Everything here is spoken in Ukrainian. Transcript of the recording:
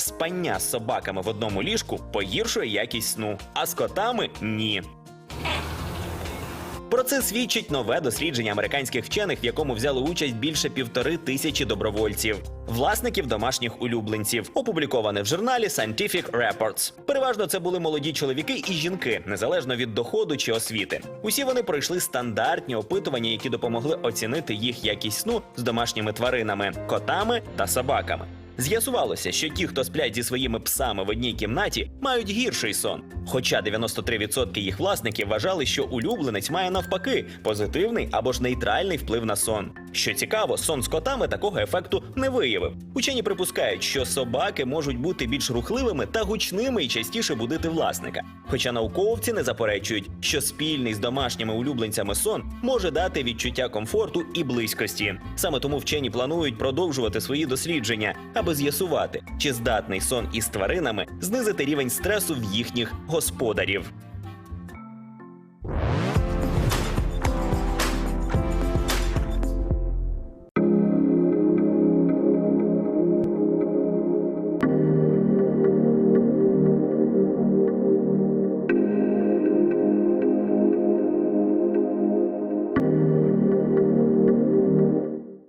спання з собаками в одному ліжку погіршує якість сну, а з котами ні. Про це свідчить нове дослідження американських вчених, в якому взяли участь більше півтори тисячі добровольців, власників домашніх улюбленців, опубліковане в журналі Scientific Reports. Переважно це були молоді чоловіки і жінки, незалежно від доходу чи освіти. Усі вони пройшли стандартні опитування, які допомогли оцінити їх якість сну з домашніми тваринами, котами та собаками. З'ясувалося, що ті, хто сплять зі своїми псами в одній кімнаті, мають гірший сон. Хоча 93% їх власників вважали, що улюбленець має навпаки позитивний або ж нейтральний вплив на сон. Що цікаво, сон з котами такого ефекту не виявив. Учені припускають, що собаки можуть бути більш рухливими та гучними і частіше будити власника. Хоча науковці не заперечують, що спільний з домашніми улюбленцями сон може дати відчуття комфорту і близькості. Саме тому вчені планують продовжувати свої дослідження, аби з'ясувати, чи здатний сон із тваринами знизити рівень стресу в їхніх господарів.